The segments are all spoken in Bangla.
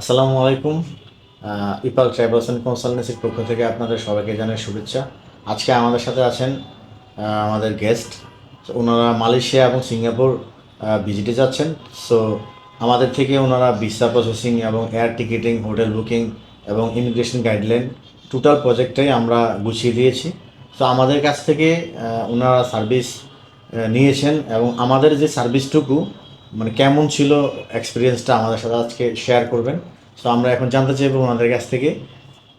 আসসালামু আলাইকুম। ইপাল ট্রাভেলস অ্যান্ড কনসালটেন্সির পক্ষ থেকে আপনাদের সবাইকে জানাই শুভেচ্ছা। আজকে আমাদের সাথে আছেন আমাদের গেস্ট। ওনারা মালয়েশিয়া এবং সিঙ্গাপুর ভিজিটে যাচ্ছেন। সো আমাদের থেকে ওনারা ভিসা প্রসেসিং এবং এয়ার টিকিটিং, হোটেল বুকিং এবং ইমিগ্রেশন গাইডলাইন টোটাল প্রজেক্টটাই আমরা গুছিয়ে দিয়েছি। তো আমাদের কাছ থেকে ওনারা সার্ভিস নিয়েছেন এবং আমাদের যে সার্ভিসটুকু মানে কেমন ছিল এক্সপিরিয়েন্সটা আমাদের সাথে আজকে শেয়ার করবেন। সো আমরা এখন জানতে চাইব ওনাদের কাছ থেকে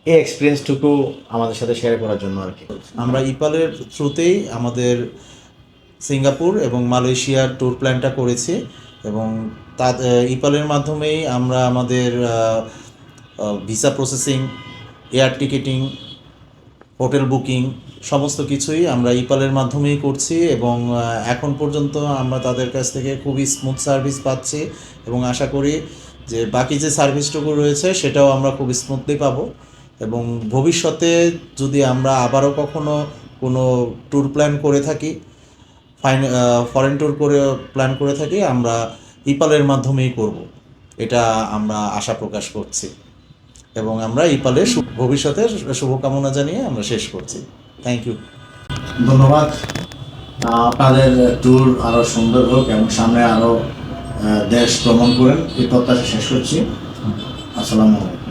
এই এক্সপিরিয়েন্সটুকু আমাদের সাথে শেয়ার করার জন্য আর কি। আমরা ইপালের থ্রুতেই আমাদের সিঙ্গাপুর এবং মালয়েশিয়ার ট্যুর প্ল্যানটা করেছি এবং তা ইপালের মাধ্যমেই আমরা আমাদের visa processing air ticketing hotel booking, সমস্ত কিছুই আমরা ইপালের মাধ্যমেই করছি এবং এখন পর্যন্ত আমরা তাদের কাছ থেকে খুবই স্মুথ সার্ভিস পাচ্ছি এবং আশা করি যে বাকি যে সার্ভিসটুকু রয়েছে সেটাও আমরা খুব স্মুথলি পাবো এবং ভবিষ্যতে যদি আমরা আবারও কখনো কোনো ট্যুর প্ল্যান করে থাকি ফাইন ফরেন ট্যুর করে প্ল্যান করে থাকি, আমরা ইপালের মাধ্যমেই করব। এটা আমরা আশা প্রকাশ করছি। এবং আমরা এই পালে ভবিষ্যতের শুভকামনা জানিয়ে আমরা শেষ করছি। থ্যাংক ইউ ধন্যবাদ। আপনাদের ট্যুর আরও সুন্দর হোক এবং সামনে আরও দেশ ভ্রমণ করেন, এই প্রত্যাশা শেষ করছি। আসসালামু আলাইকুম।